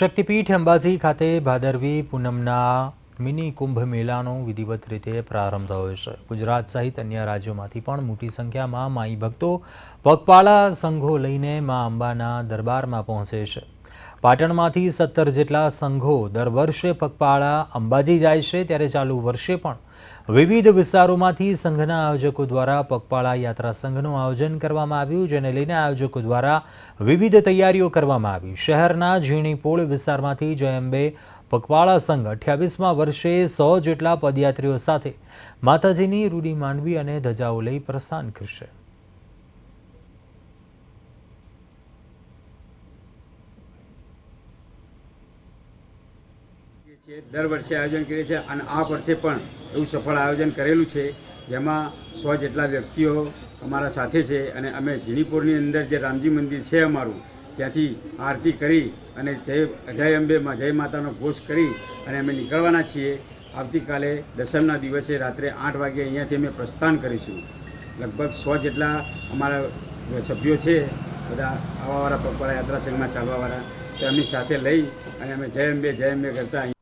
શક્તિપીઠ અંબાજી ખાતે ભાદરવી પૂનમના મિની કુંભ મેળાનો વિધિવત રીતે પ્રારંભ થયો છે. ગુજરાત સહિત અન્ય રાજ્યોમાંથી પણ મોટી સંખ્યામાં માઈ ભક્તો પગપાળા સંઘો લઈને મા અંબાના દરબારમાં પહોંચે છે. પાટણમાંથી સત્તર જેટલા સંઘો દર વર્ષે પગપાળા અંબાજી જાય છે, ત્યારે ચાલુ વર્ષે પણ વિવિધ વિસ્તારોમાંથી સંઘના આયોજકો દ્વારા પગપાળા યાત્રા સંઘનું આયોજન કરવામાં આવ્યું, જેને લઈને આયોજકો દ્વારા વિવિધ તૈયારીઓ કરવામાં આવી. શહેરના ઝીણીપોળ વિસ્તારમાંથી જયંબે પગપાળા સંઘ અઠ્યાવીસમાં વર્ષે સો જેટલા પદયાત્રીઓ સાથે માતાજીની રૂડી માંડવી અને ધજાઓ લઈ પ્રસ્થાન કરશે. છીએ દર વર્ષે આયોજન કરીએ છીએ અને આ વર્ષે પણ એવું સફળ આયોજન કરેલું છે, જેમાં સો જેટલા વ્યક્તિઓ અમારા સાથે છે અને અમે ઝીણીપુરની અંદર જે રામજી મંદિર છે અમારું, ત્યાંથી આરતી કરી અને જય જય અંબે જય માતાનો ઘોષ કરી અને અમે નીકળવાના છીએ. આવતીકાલે દસમના દિવસે રાત્રે આઠ વાગે અહીંયાથી અમે પ્રસ્થાન કરીશું. લગભગ સો જેટલા અમારા સભ્યો છે, બધા આવાવાળા પગપાળા યાત્રા સંઘમાં ચાલવાવાળા તેમની સાથે લઈ અને અમે જય અંબે જય અંબે કરતા